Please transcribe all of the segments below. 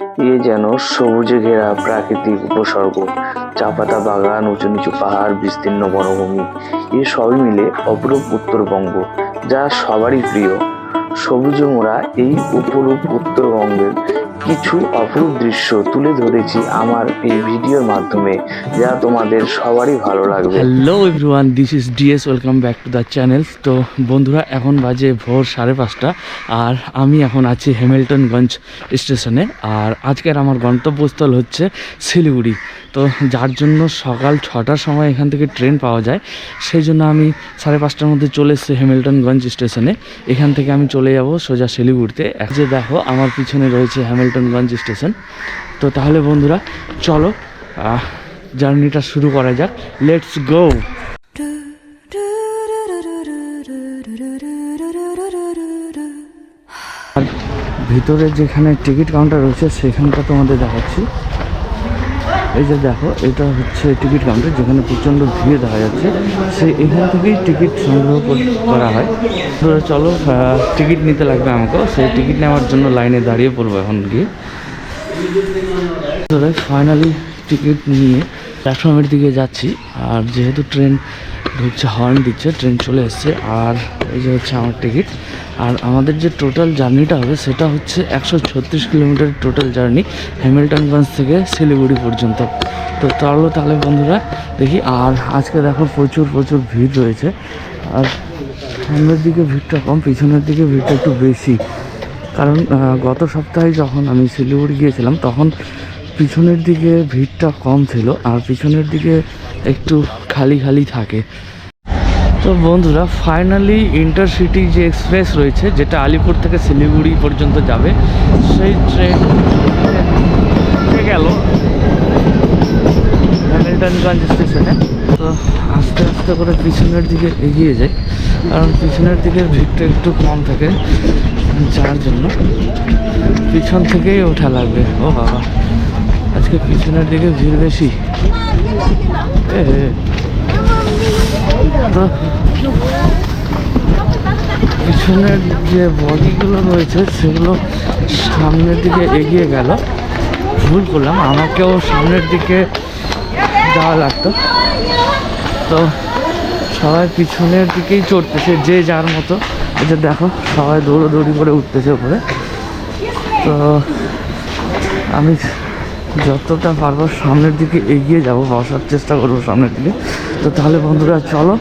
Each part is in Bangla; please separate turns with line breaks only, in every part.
এ যেন সবুজে ঘেরা প্রাকৃতিক উপসর্গ। চাপাতা বাগান, উঁচু নিচু পাহাড়, বিস্তীর্ণ বনভূমি, এ সবই মিলে অপরূপ উত্তরবঙ্গ, যা সবারই প্রিয়। সবুজে মোড়া এই উপরূপ উত্তরবঙ্গের কিছু অপরূপ দৃশ্য তুলে ধরেছি আমার এই ভিডিওর মাধ্যমে, যা তোমাদের সবারই ভালো লাগবে।
Hello everyone this is DS welcome back to the channel তো বন্ধুরা, এখন বাজে ভোর সাড়ে পাঁচটা, আর আমি এখন আছি হ্যামিল্টনগঞ্জ স্টেশনে। আর আজকের আমার গন্তব্যস্থল হচ্ছে শিলিগুড়ি। তো যার জন্য সকাল ছটার সময় এখান থেকে ট্রেন পাওয়া যায়, সেই জন্য আমি সাড়ে পাঁচটার মধ্যে চলে এসেছি হ্যামিল্টনগঞ্জ স্টেশনে এখান থেকে আমি চলে যাব সোজা শিলিগুড়িতে। যে দেখো, আমার পিছনে রয়েছে হ্যামিল্টনগঞ্জ স্টেশন তো তাহলে বন্ধুরা, চলো জার্নিটা শুরু করা যাক। লেটস গো আর ভিতরে যেখানে টিকিট কাউন্টার রয়েছে, সেখানটা তোমাদের দেখাচ্ছি। এই যে দেখো, এটা হচ্ছে টিকিট কাউন্টার যেখানে প্রচণ্ড ভিড় দেখা যাচ্ছে। সে এখান থেকেই টিকিট সংগ্রহ কর- হয়। তো চলো টিকিট নিতে লাগবে আমাকেও। সেই টিকিট নেওয়ার জন্য লাইনে দাঁড়িয়ে পড়ব এখন গিয়ে। ফাইনালি টিকিট নিয়ে প্ল্যাটফর্মের দিকে যাচ্ছি। আর যেহেতু ট্রেন ঢুকছে হর্ন দিচ্ছে ট্রেন চলে এসছে। আর এই যে হচ্ছে আমার টিকিট আর আমাদের যে টোটাল জার্নিটা হবে, সেটা হচ্ছে একশো ছত্রিশ কিলোমিটার টোটাল জার্নি হ্যামিল্টনগঞ্জ থেকে শিলিগুড়ি পর্যন্ত। তো তাহলে তাহলে বন্ধুরা, দেখি। আর আজকে দেখো প্রচুর প্রচুর ভিড় রয়েছে। আর সামনের দিকে ভিড়টা কম, পিছনের দিকে ভিড়টা একটু বেশি। কারণ গত সপ্তাহে যখন আমি শিলিগুড়ি গিয়েছিলাম, তখন পিছনের দিকে ভিড়টা কম ছিল। আর পিছনের দিকে একটু খালি খালি থাকে। তো বন্ধুরা ফাইনালি ইন্টারসিটি যে এক্সপ্রেস রয়েছে, যেটা আলিপুর থেকে শিলিগুড়ি পর্যন্ত যাবে, সেই ট্রেন গেল। হ্যামিল্টনগঞ্জ স্টেশনে তো আস্তে আস্তে করে পিছনের দিকে এগিয়ে যায় কারণ পিছনের দিকে ভিড়টা একটু কম থাকে যার জন্য। পিছন থেকেই ওঠা লাগবে। ও বাবা, আজকে পিছনের দিকে ভিড় বেশি। এ। তো পিছনের যে বডিগুলো রয়েছে, সেগুলো সামনের দিকে এগিয়ে গেল। ভুল করলাম, আমাকেও সামনের দিকে যাওয়া লাগতো। তো সবাই পিছনের দিকেই চড়তেছে, যে যার মতো। এটা দেখো, সবাই দৌড়োদৌড়ি করে উঠতেছে উপরে। তো আমি যতটা পারব সামনের দিকে এগিয়ে যাব, বসার চেষ্টা করব সামনের দিকে। তো তাহলে বন্ধুরা, চলো,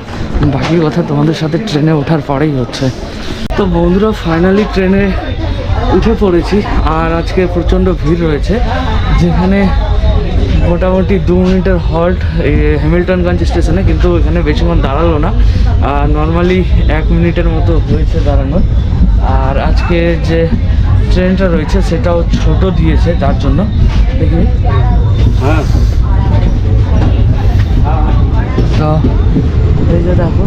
বাকি কথা তোমাদের সাথে ট্রেনে ওঠার পরেই হচ্ছে। তো বন্ধুরা ফাইনালি ট্রেনে উঠে পড়েছি, আর আজকে প্রচণ্ড ভিড় রয়েছে, যেখানে মোটামুটি দু মিনিটের হল্ট হ্যামিল্টনগঞ্জ স্টেশনে, কিন্তু এখানে বেশিক্ষণ দাঁড়াল না। নর্মালি এক মিনিটের মতো হয়েছে দাঁড়ানোর আর আজকে যে ট্রেনটা রয়েছে সেটাও ছোট দিয়েছে তার জন্য। দেখি। তো এই যে দেখো।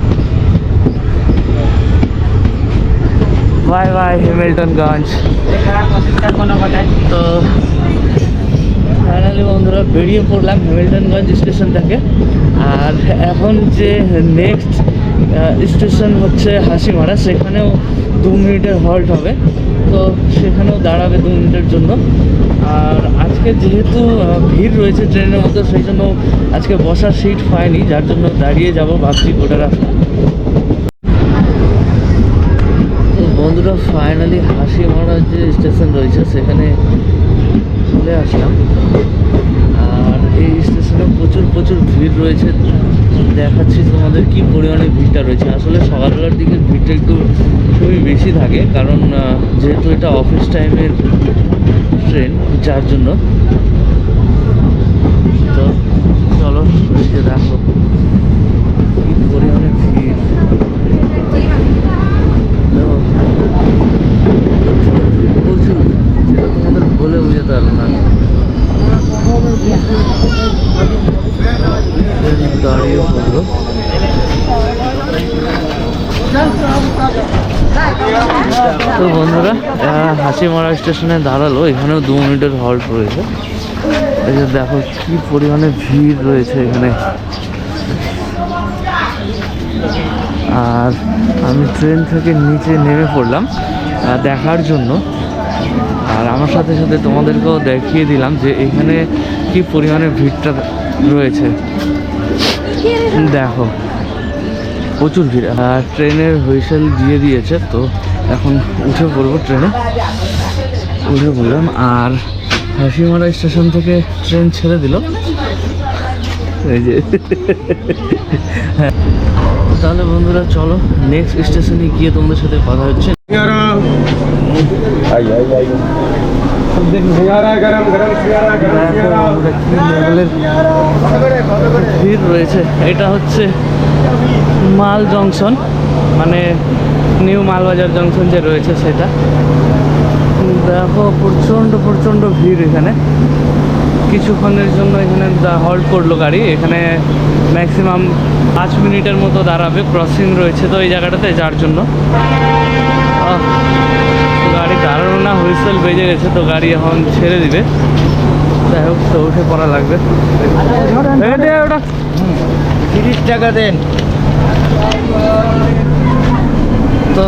বাই বাই হ্যামিল্টনগঞ্জ তো ফাইনালি বন্ধুরা বেরিয়ে পড়লাম হ্যামিল্টনগঞ্জ স্টেশন থেকে। আর এখন যে নেক্সট স্টেশন হচ্ছে হাসিমারা সেখানেও দু মিনিটের হল্ট হবে। তো সেখানেও দাঁড়াবে দু মিনিটের জন্য। আর আজকে যেহেতু ভিড় রয়েছে ট্রেনের মধ্যে, সেই জন্য আজকে বসার সিট পাইনি, যার জন্য দাঁড়িয়ে যাব ভাবছি গোটা রাস্তা। বন্ধুরা ফাইনালি হাসিমারা যে স্টেশন রয়েছে, সেখানে চলে আসলাম। আর এই স্টেশনে প্রচুর প্রচুর ভিড় রয়েছে। দেখাচ্ছি তোমাদের কি পরিমাণে ভিড়টা রয়েছে। আসলে সকালবেলার দিকে ভিড়টা একটু খুবই বেশি থাকে, কারণ যেহেতু এটা অফিস টাইমের ট্রেন যার জন্য। তো চলো দেখো কি পরিমাণে ভিড় দেখো প্রচুর যেটা তোমাদের বলে বোঝাতে পারব না ট্রেন দাঁড়িয়ে পড়ল তো বন্ধুরা হাসিমারা স্টেশনে দাঁড়াল, এখানেও দু মিনিটের হল্ট রয়েছে। এই যে দেখো কি পরিমাণে ভিড় রয়েছে এখানে। আর আমি ট্রেন থেকে নিচে নেমে পড়লাম দেখার জন্য। আর আমার সাথে সাথে তোমাদেরকেও দেখিয়ে দিলাম যে এখানে কি পরিমাণে ভিড়টা রয়েছে। দেখো, প্রচুর ভিড়। আর ট্রেনের হুইসেল দিয়ে দিয়েছে, তো এখন উঠে পড়ব ট্রেনে। উঠে পড়লাম আর হাসিমারা স্টেশন থেকে ট্রেন ছেড়ে দিল। এই যে। হ্যাঁ। তাহলে বন্ধুরা চলো নেক্সট স্টেশনে গিয়ে তোমাদের সাথে কথা হচ্ছে। দেখো বন্ধুরা, কি লেভেলের ভিড় রয়েছে। এটা হচ্ছে মাল জংশন মানে নিউ মালবাজার জংশন যে রয়েছে সেটা। দেখো প্রচণ্ড প্রচণ্ড ভিড় এখানে। কিছুক্ষণের জন্য এখানে হল্ট করল গাড়ি। এখানে ম্যাক্সিমাম পাঁচ মিনিটের মতো দাঁড়াবে। ক্রসিং রয়েছে তো এই জায়গাটাতে যার জন্য। গাড়ি দাঁড়ানো না হুইসেল বেজে গেছে তো গাড়ি এখন ছেড়ে দিবে। যাই হোক তো উঠে পড়া লাগবে। ওটা।
তিরিশ টাকা দেন।
তো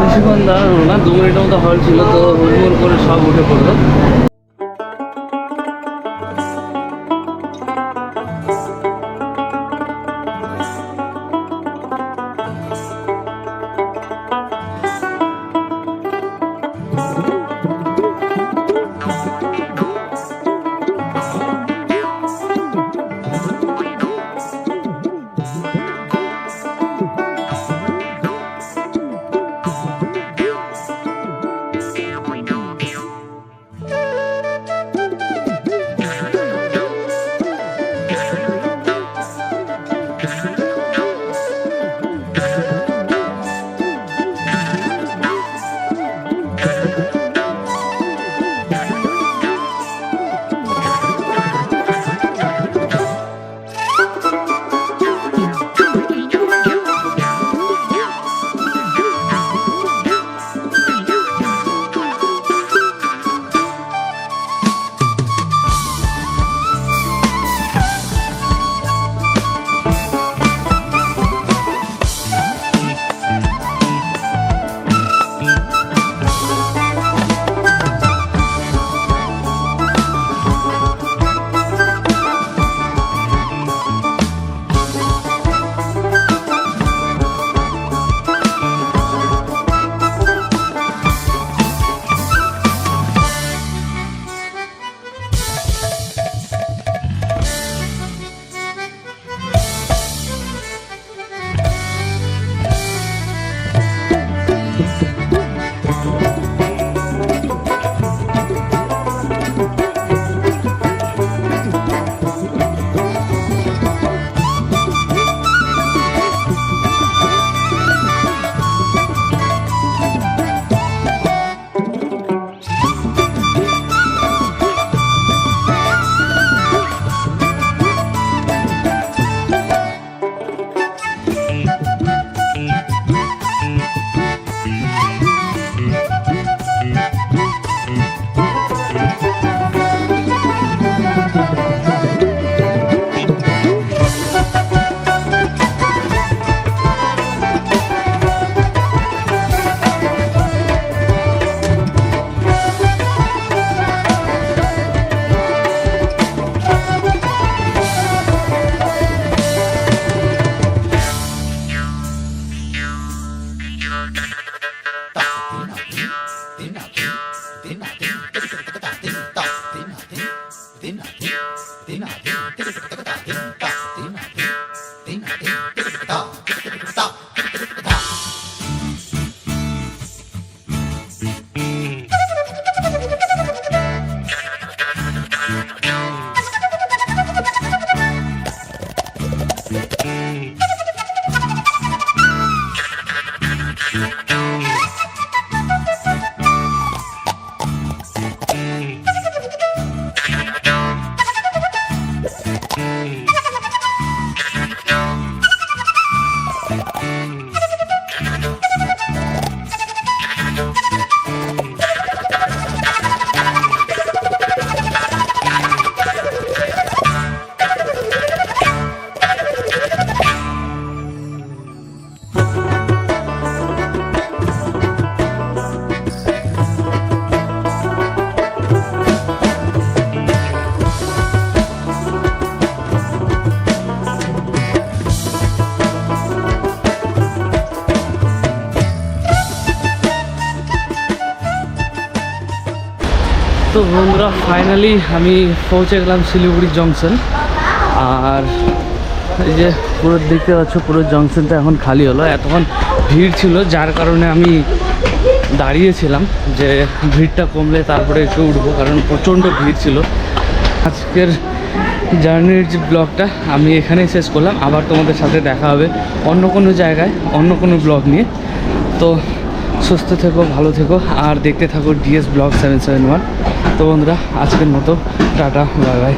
বেশিক্ষণ দাঁড়ানো না, দু মিনিটের মতো হল ছিল, তো হুড়মুড় করে সব উঠে পড়ল। তো বন্ধুরা ফাইনালি আমি পৌঁছে গেলাম শিলিগুড়ি জংশন আর এই যে পুরো দেখতে পাচ্ছ, পুরো জংশনটা এখন খালি হলো। এতক্ষণ ভিড় ছিল, যার কারণে আমি দাঁড়িয়েছিলাম যে ভিড়টা কমলে তারপরে একটু উঠবো, কারণ প্রচণ্ড ভিড় ছিল। আজকের জার্নির যে ব্লগটা আমি এখানেই শেষ করলাম। আবার তোমাদের সাথে দেখা হবে অন্য কোনো জায়গায়, অন্য কোনো ব্লগ নিয়ে। তো সুস্থ থেকো, ভালো থেকো, আর দেখতে থাকো DS vlog seven seven one. তো বন্ধুরা, আজকের মতো, টাটা, বাই বাই।